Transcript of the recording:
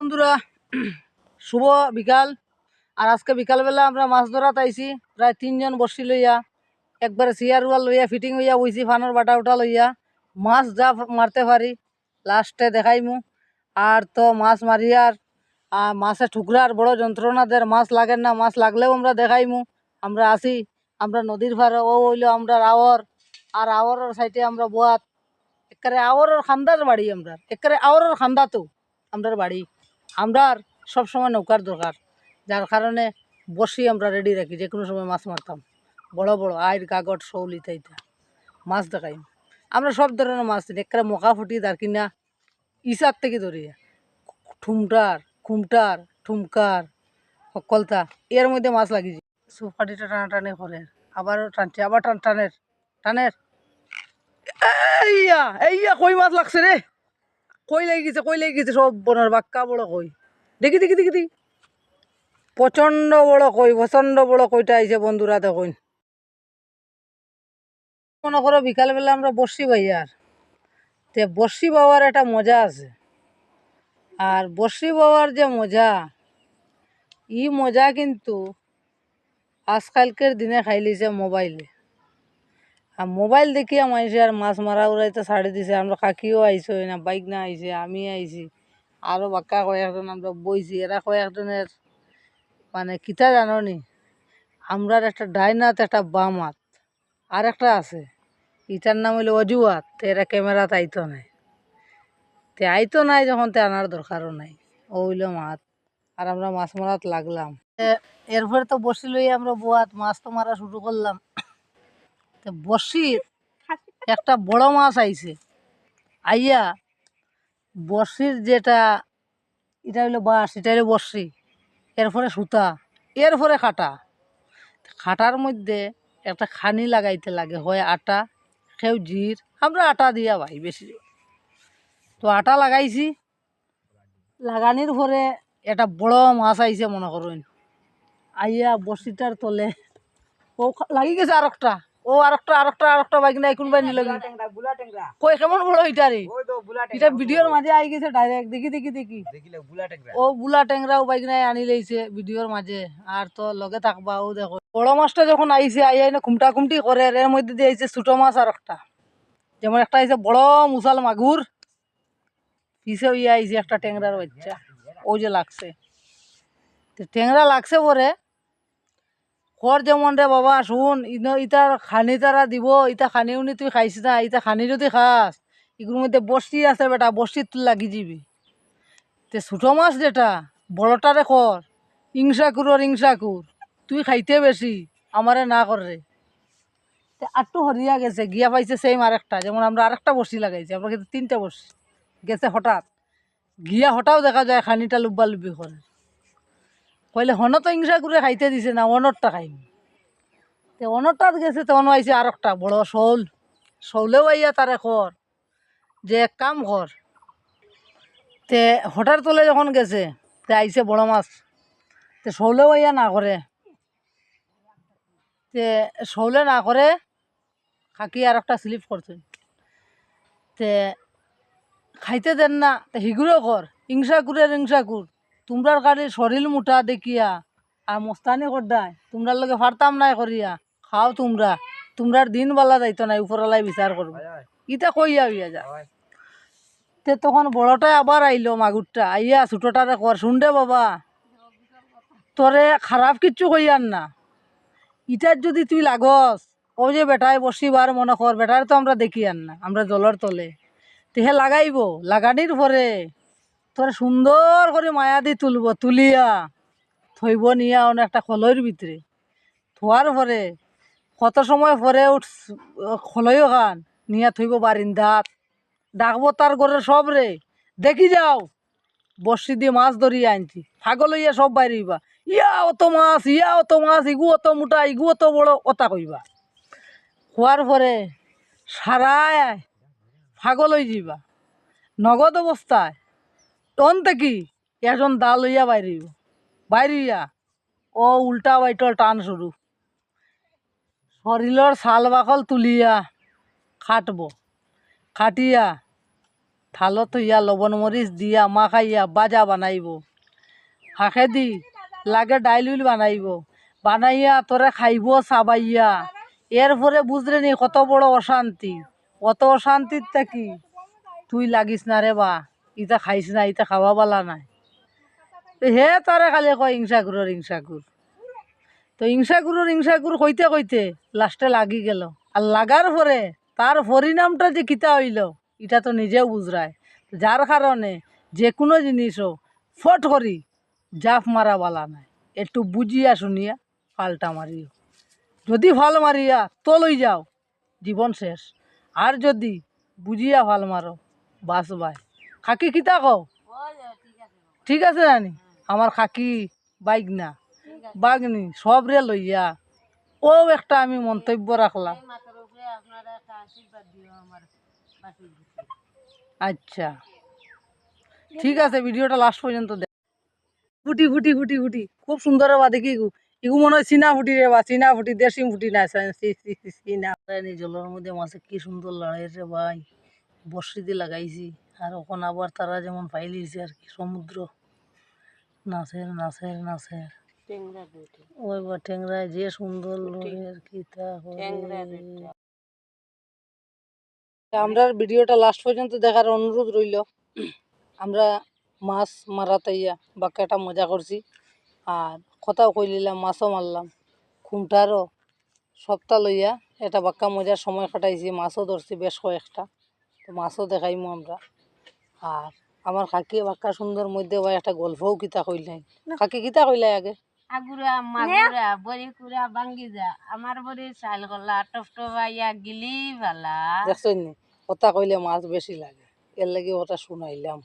বন্ধুরা, শুভ বিকাল। আর আজকে বিকালবেলা আমরা মাছ ধরাত আইছি প্রায় তিনজন বসি লইয়া, একবারে চেয়ার ওয়াল লইয়া, ফিটিং হইয়া বইছি ফানোর বাটা উঠা লইয়া, মাছ যা মারতে পারি, লাস্টে দেখাইমু। আর তো মাছ মারিয়ার আর মাছে ঠুকরার বড় যন্ত্রণাদের মাছ লাগেন না, মাছ লাগলেও আমরা দেখাইমু। আমরা আসি, আমরা নদীর পাড়ে, ও হইল আমরা আওয়ার। আর আওয়ারের সাইডে আমরা বোয়াত। একেবারে আওয়ারের খান্দার বাড়ি আমরা, একেবারে আওয়ারের খান্দা তো, আমরার বাড়ি। আমরার সবসময় নৌকার দরকার। যার কারণে বসি আমরা রেডি রাখি যে কোনো সময় মাছ মারতাম। বড় বড় আইর কাগট শৌল ইতা ইতা মাছ দেখাই আমরা সব ধরনের মাছ ধরি, একটা মকা ফুটি তার কিনা ইসার থেকে ধরি। ঠুমটার, খুমটার, ঠুমকার কলতা এর মধ্যে মাছ লাগিয়েছি সুপাটিটা টানাটানি করে আবারও টানছে, আবার টান, টানের টানের। এইয়া এইয়া, কই মাছ লাগছে রে? কই লাগি গেছে কই লাগি গেছে সব বনের বাক্কা বড় কই। দেখি দেখি দেখি দেখি। প্রচণ্ড বড় কই, প্রচণ্ড বড় কইটা আইছে বন্ধুরা, দেখুন। মনে করো বিকালবেলা আমরা বসি ভাইয়ার তে বসি বাবার একটা মজা আছে। আর বসি বাবার যে মজা, ই মজা কিন্তু আজকালকের দিনে খাইলিছে মোবাইলে। আর মোবাইল দেখিয়া মানুষে আর মাছ মারা উড়াইতে ছাড়ি দিছে। আমরা কাকিও আইসো, না বাইক না আইছে আমি আইছি আরও বাক্কা কয়েকজন আমরা বইছি, এরা কয়েকজনের মানে কিতা জানো নি আমরার একটা ডাইনাত একটা বাম হাত আর একটা আছে। ইটার নাম হইল অজুয়াত তো এরা ক্যামেরাতে আইতো নাই। তে আইতো নাই যখন, তে আনার দরকারও নাই। ও হইল মাছ, আর আমরা মাছ মারাত লাগলাম। এরপরে তো বসি লই আমরা বোয়াত, মাছ তো মারা শুরু করলাম। বসি, একটা বড় মাছ আইছে। আইয়া বর্ষির যেটা, এটা হইল বাঁশ, এটা হইল বর্ষি এরপরে সুতা, এরপরে খাটা। খাটার মধ্যে একটা খানি লাগাইতে লাগে, হয় আটা, কেউ জির, আমরা আটা দিয়া ভাই বেশি। তো আটা লাগাইছি, লাগানির পরে একটা বড় মাছ আইছে মনে করুন। আইয়া বর্ষিটার তলে, ও লাগি গেছে আর একটা ও আর একটা আর একটা আর একটা বাইক নাই কোনবাই নিল কই, কেমন বড় এটা রে? এটা ভিডিওর মাঝে আই গেছে ডাইরেক্ট দেখি দেখি দেখি। ও বুলা ট্যাংরাও বাইক নাই আনি লইছে ভিডিওর মাঝে। আর তো লগে থাকবা, ও দেখো। বড় মাছটা যখন আইছে, আই আইনে খুমটা খুমটি করে এর মধ্যে দিয়ে আইছে ছোট মাছ আর একটা। যেমন একটা আইছে বড় মুসাল মাগুর, পিছে ইয়ে আইছে একটা ট্যাংরার বাচ্চা। ও যে লাগছে। তো ট্যাংরা লাগছে পরে কর যেমন রে বাবা, শুন ইটার খানি তারা দিব ইটা খানি উনি তুই খাইছ না ইটা খানি যদি খাস এগুলোর মধ্যে বসি আছে বেটা বসি তুই লাগি যাবি তে ছোটো মাছ যেটা বড়টারে কর ইংসা কুর ইংসা কুর তুই খাইতে বেশি আমারে না করে তে আটটু হরিয়া গেছে, গিয়া পাইছে সেম আরেকটা যেমন আমরা আরেকটা বসি লাগাইছি, আমরা কিন্তু তিনটা বসি গেছে হঠাৎ। গিয়া হঠাৎ দেখা যায় খানিটা লুব্বা লুব্বি করে কইলে তো ইংসা করে খাইতে দিছে না অনরটা খাইম। তে অনরটাত গেছে তখন আইছে আর একটা বড় শোল। শৌলেও আইয়া তারে কর যে এক কাম কর তে হঠাৎ তোলে যখন গেছে, তে আইছে বড় মাছ। তে শৌলেও আইয়া না করে তে শৌলে না করে খাকি আর একটা স্লিপ করছে তে খাইতে দেন না, তে হিগুরেও কর হিংসা কুরে হিংসা কুর তোমরার গাড়ি শরীর মুঠা দেখিয়া আর মস্তানি করদায়। তোমরার লগে ফারতাম নাই করিয়া। খাও তোমরা। তোমরার দিন বালা যাইতো নাই উপরলাই বিচার করব। ইটা কইয়া হইয়া যা। তে তখন বড়টাই আবার আইলো মাগুরটা। আইয়া ছোটটারে কর শুন রে বাবা তোরে খারাপ কিচ্ছু কইয়ার না। ইটার যদি তুই লাগস ও যে বেটায় বসিবার মনে কর বেটার তো আমরা দেখি আর না আমরা জলের তলে। তেহে লাগাইব লাগানির পরে তোর সুন্দর করে মায়া দি তুলব, তুলিয়া থইব নিয়া অনেক একটা খলইর ভিতরে। থোয়ার পরে, কত সময় পরে উঠ খলইও খান নিয়া থইব বারিন্দাত। ডাকবো তার ঘরে সব রে, দেখি যাও, বর্ষি দিয়ে মাছ ধরিয়া আনছি ফাগল হইয়া সব বাইরিবা ইয়া অত মাছ, ইয়া অত মাছ, ইগু অত মোটা, ইগু অত বড় অতা কইবা। খোয়ার পরে সারায় ফাগল হয়ে যাবা নগদ অবস্থায় টন থেকে একজন দা লইয়া বাইরিব বাইরিয়া ও উল্টা বাইটল টান শুরু শরীরের ছাল বাকল তুলিয়া খাটব। খাটিয়া থালত হইয়া লবণ মরিচ দিয়া মাখাইয়া বাজা বানাইব। শাকে দি লাগে ডাইল উইল বানাইব। বানাইয়া তোরে খাইব চাবাইয়া। এরপরে বুঝলে নি কত বড় অশান্তি। অত অশান্তির থাকি তুই লাগিস না রে বা। ইটা খাইস না ইটা খাওয়া বালা নাই। হে তারে খালি কয় হিংসা গুর তো হিংসা গুরুর হিংসা গুর কইতে কইতে লাস্টে লাগি গেল। আর লাগার পরে তার পরিণামটা যে কিতা হইল এটা তো নিজেও বুঝরায় যার কারণে যে কোনো জিনিসও ফট করি জাফ মারা বালা নাই। একটু বুঝিয়া শুনিয়া ফালটা মারিও যদি ফাল মারিয়া তো লই যাও জীবন শেষ। আর যদি বুঝিয়া ফাল মারো বাস বাই। খাকি কিতা কও? ঠিক আছে নানি আমার খাকি বাইক না বাগনি, সব রে লইয়া। ও একটা আমি মন্তব্য রাখলাম। আচ্ছা। ঠিক আছে, ভিডিওটা লাস্ট পর্যন্ত দেখ ফুটি ফুটি ফুটি ফুটি। খুব সুন্দর বা দেখি গু। এগু মনে হয় চীনা ফুটি রে বা চীনা ফুটি, দেশি ফুটি না চীনা জলের মধ্যে মাছে কি সুন্দর লড়াই রে ভাই। বর্ষি দিয়ে লাগাইছি। আর ওখানে আবার তারা যেমন পাইলিছে আর কি সমুদ্র। নাচের নাচের নাচের ওই বা টেংরায় যে সুন্দর লোকের কি তা আমরা ভিডিওটা লাস্ট পর্যন্ত দেখার অনুরোধ রইল। আমরা মাছ মারাতাইয়া বাক্যাটা মজা করছি। আর কথাও কইলিলাম মাছও মারলাম। খুমটারও সপ্তাহ লইয়া এটা বাক্কা মজার সময় কাটাইছি মাছও ধরছি বেশ কয়েকটা। তো মাছও দেখাইমু আমরা। আর আমার কাকি বাক্কা সুন্দর মধ্যে ওই একটা গল্পও কিতা কইলাই কাকি কিতা কইলাই আগে? আগুরা মাগুরা বড়ি কুড়া ভাঙ্গি যা আমার বড়ি চাল গলা টপটপাইয়া গিলি ভালা দেখছেন কথা কইলে মাছ বেশি লাগে। এর লাগে ওটা শুনাইলাম।